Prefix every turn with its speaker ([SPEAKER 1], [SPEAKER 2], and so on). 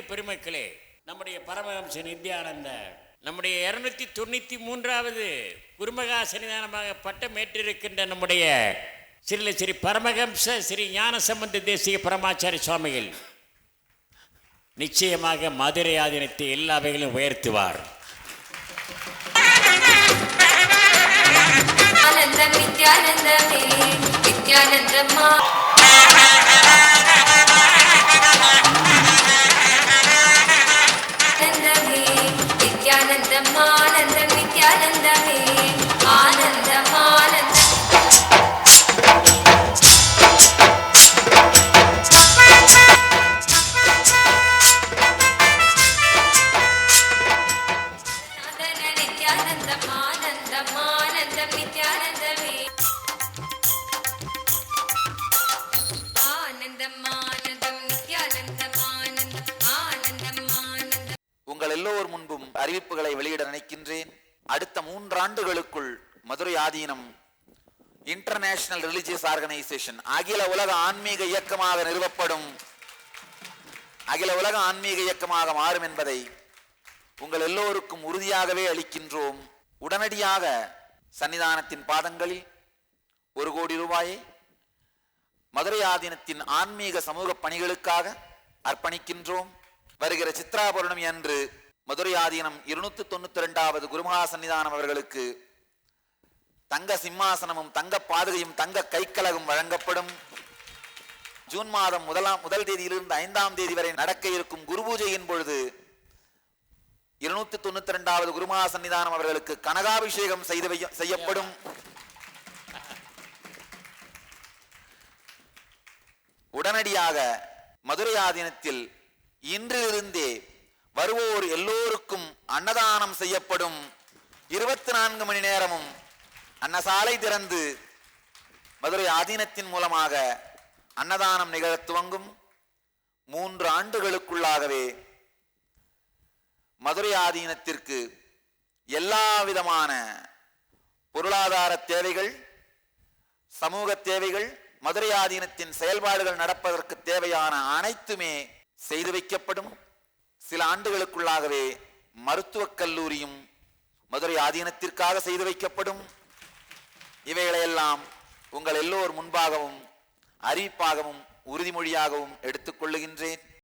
[SPEAKER 1] பெருமக்களே நம்முடைய பரமஹம்ச நித்யானந்த நம்முடைய இருநூத்தி தொண்ணூத்தி மூன்றாவது குருமகா சன்னிதானமாக பட்டம் ஏற்றிருக்கின்ற நம்முடைய ஸ்ரீல ஸ்ரீ பரமஹம்ச ஸ்ரீ ஞான சம்பந்த தேசிய பரமாச்சாரி சுவாமிகள் நிச்சயமாக மதுரை ஆதீனத்தை எல்லா வகையிலும் உயர்த்துவார்.
[SPEAKER 2] ஆனந்தம் நித்யானந்தமே
[SPEAKER 3] எல்லோர் முன்பும் அறிவிப்புகளை வெளியிட நினைக்கின்றேன். அடுத்த மூன்றாண்டுகளுக்குள் Madurai Aadheenam international religious organisation அகில உலக ஆன்மீக இயக்கமாக நிறுவப்படும். அகில உலக ஆன்மீக இயக்கமாக மாறும் என்பதை உங்கள் எல்லோருக்கும் உறுதியாகவே அளிக்கின்றோம். உடனடியாக சன்னிதானத்தின் பாதங்களில் ஒரு கோடி ரூபாயை மதுரை ஆதீனத்தின் ஆன்மீக சமூக பணிகளுக்காக அர்ப்பணிக்கின்றோம். வருகிற சித்ரா பௌர்ணமி அன்று மதுரை ஆதீனம் இருநூத்தி தொண்ணூத்தி ரெண்டாவது குருமகா சன்னிதானம் அவர்களுக்கு தங்க சிம்மாசனமும் தங்க பாதுகையும் தங்க கைக்கலகம் வழங்கப்படும். ஜூன் மாதம் முதலாம் முதல் தேதியிலிருந்து ஐந்தாம் தேதி வரை நடக்க இருக்கும் குரு பூஜையின் பொழுது இருநூத்தி தொண்ணூத்தி ரெண்டாவது குருமகா சன்னிதானம் அவர்களுக்கு கனகாபிஷேகம் செய்து செய்யப்படும். உடனடியாக மதுரை ஆதீனத்தில் இன்றிலிருந்தே வருவோர் எல்லோரும் அன்னதானம் செய்யப்படும். இருபத்தி நான்கு மணி நேரமும் அன்னசாலை திறந்து மதுரை ஆதீனத்தின் மூலமாக அன்னதானம் நிகழ துவங்கும். மூன்று ஆண்டுகளுக்குள்ளாகவே மதுரை ஆதீனத்திற்கு எல்லா விதமான பொருளாதார தேவைகள் சமூக தேவைகள் மதுரை ஆதீனத்தின் செயல்பாடுகள் நடப்பதற்கு தேவையான அனைத்துமே செய்து வைக்கப்படும். சில ஆண்டுகளுக்குள்ளாகவே மருத்துவக் கல்லூரியும் மதுரை ஆதீனத்திற்காக செய்து வைக்கப்படும். இவைகளையெல்லாம் உங்கள் எல்லோர் முன்பாகவும் அறிவிப்பாகவும் உறுதிமொழியாகவும் எடுத்துக்கொள்ளுகின்றேன்